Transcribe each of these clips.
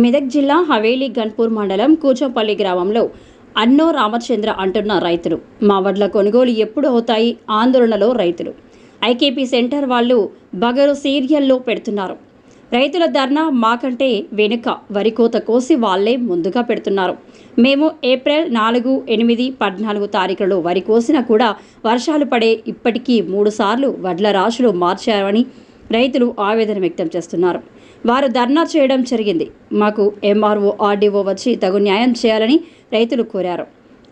మెదక్ జిల్లా హవేలీ గన్పూర్ మండలం కూచంపల్లి గ్రామంలో అన్నో రామచంద్ర అంటున్న రైతులు. మా వడ్ల కొనుగోలు ఎప్పుడు అవుతాయి? ఆందోళనలో రైతులు. ఐకేపీ సెంటర్ వాళ్ళు బగరు సీరియల్లో పెడుతున్నారు. రైతుల ధర్నా మాకంటే వెనుక వరి కోత కోసి వాళ్ళే ముందుగా పెడుతున్నారు. మేము ఏప్రిల్ నాలుగు ఎనిమిది పద్నాలుగు తారీఖులలో వరి కోసినా కూడా వర్షాలు పడే ఇప్పటికీ మూడుసార్లు వడ్ల రాశులు మార్చారని రైతులు ఆవేదన వ్యక్తం చేస్తున్నారు. వారు ధర్నా చేయడం జరిగింది. మాకు ఎంఆర్ఓ ఆర్డీఓ వచ్చి తగు న్యాయం చేయాలని రైతులు కోరారు.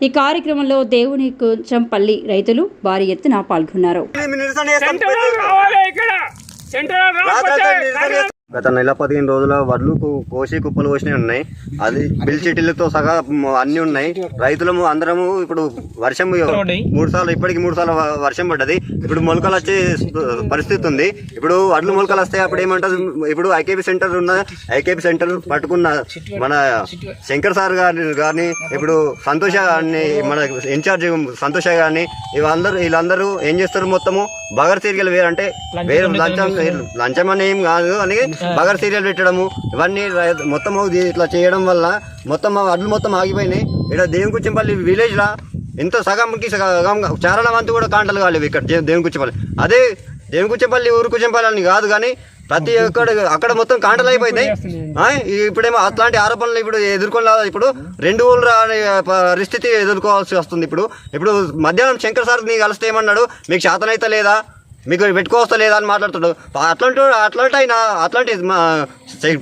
ఈ కార్యక్రమంలో దేవుని కొంచెంపల్లి రైతులు భారీ ఎత్తున పాల్గొన్నారు. గత నెల పదిహేను రోజుల వడ్లు కు- కోసి కుప్పలు కోసినవి ఉన్నాయి. అది బిల్ చిటీలతో సహా అన్ని ఉన్నాయి. రైతులము అందరము ఇప్పుడు వర్షం మూడు సార్లు ఇప్పటికి మూడు సార్లు వర్షం పడ్డది. ఇప్పుడు మొలకలు వచ్చే పరిస్థితి ఉంది. ఇప్పుడు వడ్లు మొలకలు వస్తాయి. అప్పుడు ఏమంటారు? ఇప్పుడు ఐకేపీ సెంటర్ ఉన్న ఐకేపీ సెంటర్ పట్టుకున్న మన శంకర్ సార్ గారి గారిని ఇప్పుడు సంతోష గారిని మన ఇన్ఛార్జ్ సంతోష గారిని వీళ్ళందరూ వీళ్ళందరూ ఏం చేస్తారు మొత్తము? బగర్ సీరియల్ వేరంటే వేరే లంచం లంచం అని ఏం కాదు అని బగర్ సీరియల్ పెట్టడము ఇవన్నీ మొత్తం ఇట్లా చేయడం వల్ల మొత్తం అడ్లు మొత్తం ఆగిపోయినాయి. ఇక్కడ దేవుకుంచంపల్లి విలేజ్ లా ఎంతో సగంకి సగం చారణ వంతు కూడా కాంటలు కాలేవు ఇక్కడ దే- దేవుకుంచంపల్లి అదే దేవుకుంచంపల్లి ఊరు కుచంపల్లి అని కాదు కానీ ప్రతి ఒక్కడ అక్కడ మొత్తం కాంటలు అయిపోయినాయి. ఇప్పుడేమో అట్లాంటి ఆరోపణలు ఇప్పుడు ఎదుర్కొన్నా ఇప్పుడు రెండు ఊళ్ళ పరిస్థితి ఎదుర్కోవాల్సి వస్తుంది ఇప్పుడు. ఇప్పుడు మధ్యాహ్నం శంకర్ సార్ నీ కలిస్తే ఏమన్నాడు? మీకు శాతనైతే లేదా? మీకు పెట్టుకోవస్తా లేదా? అని మాట్లాడుతాడు. అట్లాంటి అట్లాంటి ఆయన అట్లాంటి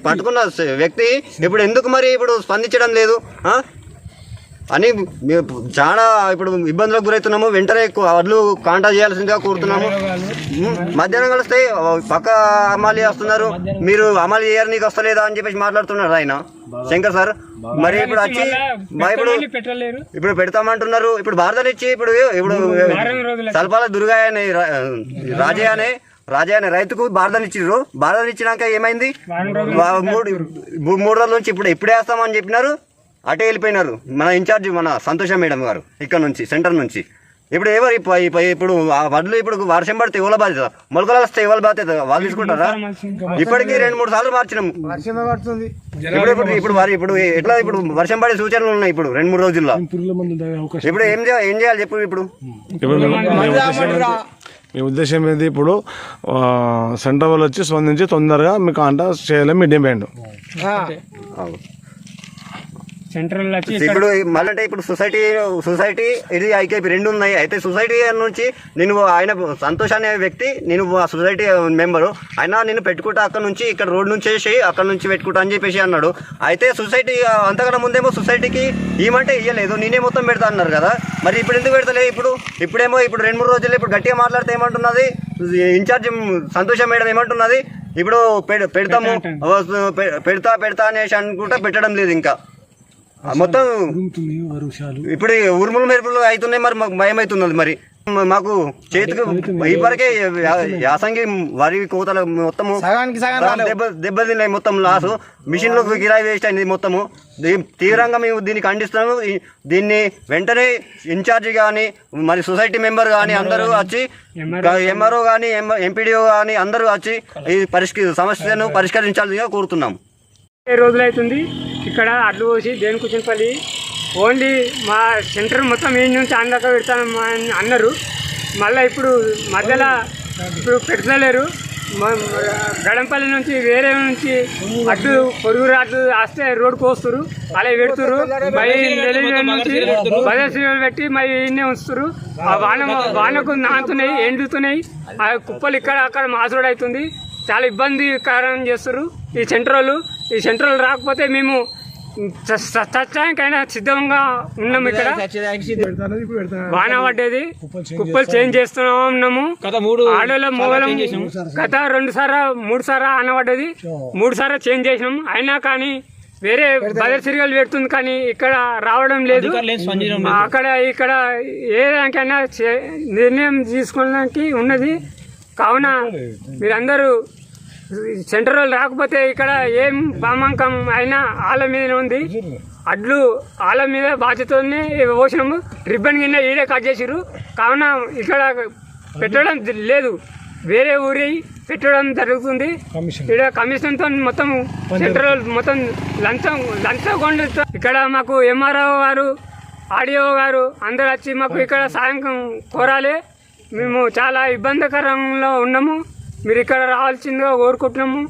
పట్టుకున్న వ్యక్తి ఇప్పుడు ఎందుకు మరి ఇప్పుడు స్పందించడం లేదు? అని మేము చాలా ఇప్పుడు ఇబ్బందులకు గురవుతున్నాము. వెంటనే వడ్లు కాంటాక్ట్ చేయాల్సిందిగా కోరుతున్నాము. మధ్యాహ్నం కలిస్తే పక్క అమలు చేస్తున్నారు మీరు అమలు చేయరు నీకు వస్తలేదా అని చెప్పేసి మాట్లాడుతున్నారు ఆయన. శంకర్ సార్ మరి ఇప్పుడు వచ్చి ఇప్పుడు ఇప్పుడు పెడతామంటున్నారు. ఇప్పుడు భారతలు ఇచ్చి ఇప్పుడు ఇప్పుడు తలపాల దుర్గా అనే రాజయ్య అనే రాజయ్య అనే రైతుకు భారతలు ఇచ్చిర్రు. భారతలు ఇచ్చినాక ఏమైంది? మూడు మూడు రోజుల నుంచి ఇప్పుడు ఇప్పుడే వేస్తామని చెప్పినారు. అటే వెళ్ళిపోయినారు. మన ఇన్ఛార్జ్ మన సంతోష మేడం గారు ఇక్కడ నుంచి సెంటర్ నుంచి. ఇప్పుడు ఎవరు ఇప్ప- ఇప్ప- ఇప్పుడు ఆ వడ్లు ఇప్పుడు వర్షం పడితే ఎవరి బాధ్యత? మొలకలు వస్తే ఎవరి బాధ్యత? వాళ్ళు తీసుకుంటారా? ఇప్పటికీ రెండు మూడు సార్లు మార్చినాము ఇప్పుడు ఇప్పుడు ఇప్పుడు వారి ఇప్పుడు ఎట్లా ఇప్పుడు వర్షం పడే సూచనలు ఉన్నాయి ఇప్పుడు రెండు మూడు రోజుల్లో. ఇప్పుడు ఏం చేయాలి ఏం చేయాలి చెప్పు ఇప్పుడు? మీ- ఉద్దేశం ఏంటి? ఇప్పుడు సెంటర్ వాళ్ళు వచ్చి స్పందించి తొందరగా మీకు అంట చేయాలని మీ డిమాండ్ సెంట్రల్ ఇప్పుడు మళ్ళీ అంటే ఇప్పుడు సొసైటీ సొసైటీ ఇది ఐకేపీ రెండు ఉన్నాయి. అయితే సొసైటీ నుంచి నేను ఆయన సంతోష్ అనే వ్యక్తి నేను ఆ సొసైటీ మెంబరు. ఆయన నేను పెట్టుకుంటా అక్కడ నుంచి ఇక్కడ రోడ్ నుంచి వేసి అక్కడ నుంచి పెట్టుకుంటా అని చెప్పేసి అన్నాడు. అయితే సొసైటీ అంతకన్నా ముందేమో సొసైటీకి ఏమంటే ఇయ్యలేదు. నేనే మొత్తం పెడతా అన్నారు కదా. మరి ఇప్పుడు ఎందుకు పెడతలే ఇప్పుడు? ఇప్పుడేమో ఇప్పుడు రెండు మూడు రోజులు ఇప్పుడు గట్టిగా మాట్లాడితే ఏమంటున్నది? ఇన్ఛార్జ్ సంతోష మేడం ఏమంటున్నది? ఇప్పుడు పెడ- పెడతాము. పెడతా పెడతా అనేసి అనుకుంటా పెట్టడం లేదు ఇంకా. మొత్తం ఇప్పుడు ఈ ఉరుములు మెరుపులు అవుతున్నాయి మరి మాకు భయం అవుతున్నది మరి. మాకు చేతికి ఇప్పటికే యాసంగి వరి కోతలు మొత్తము దెబ్బ దెబ్బతిన్నాయి మొత్తం లాసు. మిషన్లకు కిరాయి వేస్ట్ అయింది మొత్తము. తీవ్రంగా మేము దీన్ని ఖండిస్తున్నాము. ఈ- దీన్ని వెంటనే ఇన్ఛార్జి కానీ మరి సొసైటీ మెంబర్ కానీ అందరూ వచ్చి ఎంఆర్ఓ కానీ ఎంపీడీఓ కానీ అందరూ వచ్చి ఈ పరిష్క సమస్యను పరిష్కరించాల్సిందిగా కోరుతున్నాము. ఇరవై రోజులు అవుతుంది ఇక్కడ అడ్లు పోసి దేని కూర్చునిపల్లి. ఓన్లీ మా సెంటర్ మొత్తం ఏం నుంచి అందాక పెడతాను అని అన్నారు. మళ్ళీ ఇప్పుడు మధ్యలో ఇప్పుడు పెడతలేరు గడంపల్లి నుంచి వేరే నుంచి అడ్డు పొరుగు అడ్డు వస్తే రోడ్డుకు వస్తారు అలా పెడుతురు. మరి నుంచి బజార్ పెట్టి మరి ఇన్నే ఉంచుతారు. ఆ వాన వానకు నానుతున్నాయి ఎండుతున్నాయి. ఆ కుప్పలు ఇక్కడ అక్కడ మాసుడు అవుతుంది. చాలా ఇబ్బందికరం చేస్తారు. ఈ సెంటర్ ఈ సెంటర్ రాకపోతే మేము చచ్చానికైనా సిద్ధంగా ఉన్నాము ఇక్కడ. వాన పడ్డది. కుప్పలు చేంజ్ చేస్తున్నాము ఉన్నాము? ఆడోళ్ళ మొగలం గత రెండు సారా మూడు సారా ఆన పడ్డది. మూడు సారా చేంజ్ చేసినాం. అయినా కానీ వేరే బదర్ సిరిగలు పెడుతుంది కానీ ఇక్కడ రావడం లేదు. అక్కడ ఇక్కడ ఏదానికైనా చే- నిర్ణయం తీసుకోవడానికి ఉన్నది. కావున మీరందరూ సెంటర్ వాళ్ళు రాకపోతే ఇక్కడ ఏం బామాంకం అయినా ఆల మీద ఉంది. అడ్లు ఆల మీద బాధ్యతనే పోసినాము రిబ్బన్ కింద ఈడే కట్ చేసిర్రు. కావున ఇక్కడ పెట్టడం లేదు. వేరే ఊరి పెట్టడం జరుగుతుంది. ఇక్కడ కమిషన్తో మొత్తం సెంట్రల్ మొత్తం లంచం లంచగొండ ఇక్కడ మాకు ఎంఆర్ఓ గారు ఆడియో గారు అందరు వచ్చి మాకు ఇక్కడ సాయం కోరాలి. మేము చాలా ఇబ్బందికరంలో ఉన్నాము. మీరు ఇక్కడ రావాల్సిందిగా కోరుకుంటున్నాము.